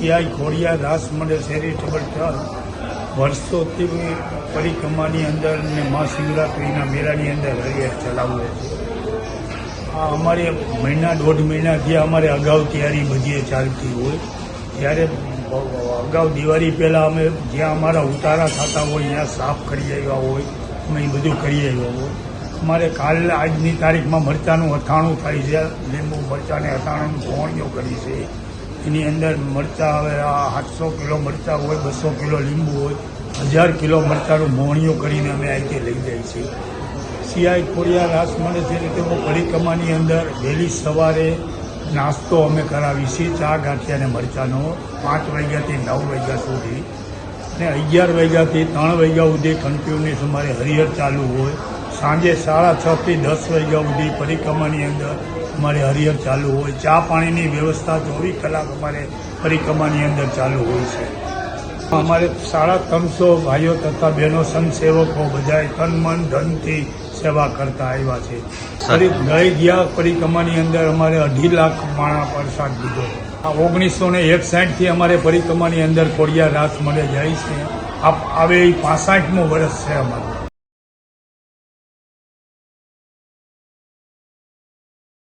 CI ખોડિયા રાસ મંડળ charitable trust વર્ષોથી પરિક્રમાની અંદર અને મા શિવરાત્રિના મેળાની અંદર હરિયર ચલાવવે છે. આ અમારે મહિના દોઢ મહિનાથી અમારે અગાઉ તૈયારી બધી ચાલતી હોય. ત્યારે અગાઉ દિવાળી પહેલાં અમે જ્યાં અમારા ઉતારા થતા હોય, ત્યાં સાફ કરી આવ્યા હોય, અમે એ બધું કરી આવ્યા હોય. અમારે કાલ આજની તારીખમાં મરચાંનું અથાણું થાય છે. લીંબુ, મરચાંને અથાણાનું ભોણિયો કરી છે. એની અંદર મરચાં હવે આ આઠસો કિલો મરચાં હોય, બસો કિલો લીંબુ હોય, હજાર કિલો મરચાંનું મોહણીઓ કરીને અમે અહીંથી લઈ જાય છીએ સિયાઈ ખોડિયા રાસ મળે છે રીતે હું પરિક્રમાની અંદર વહેલી સવારે નાસ્તો અમે કરાવી છીએ ચા, ગાંઠિયા અને મરચાંનો. પાંચ વાગ્યાથી નવ વાગ્યા સુધી. અને અગિયાર વાગ્યાથી ત્રણ વાગ્યા સુધી કન્ટિન્યુઅસ અમારે હરિહર ચાલુ હોય. સાંજે સાડા છ થી દસ વાગ્યા સુધી પરિક્રમાની અંદર અમારે હરિહર ચાલુ હોય. ચા પાણીની વ્યવસ્થા ચોવીસ કલાક અમારે પરિક્રમાની અંદર ચાલુ હોય છે. અમારે સાડા ત્રણસો ભાઈઓ તથા બહેનો સંતસેવકો બધાએ તન મન ધનથી સેવા કરતા આવ્યા છે. ગઈ ગયા પરિક્રમાની અંદર અમારે અઢી લાખ માણા પ્રસાદ દીધો આ ઓગણીસો ને એકસાઠથી અમારે પરિક્રમાની અંદર કોડિયા રાસ મળે જાય છે. આવે એ પાસઠમું વર્ષ છે અમારું.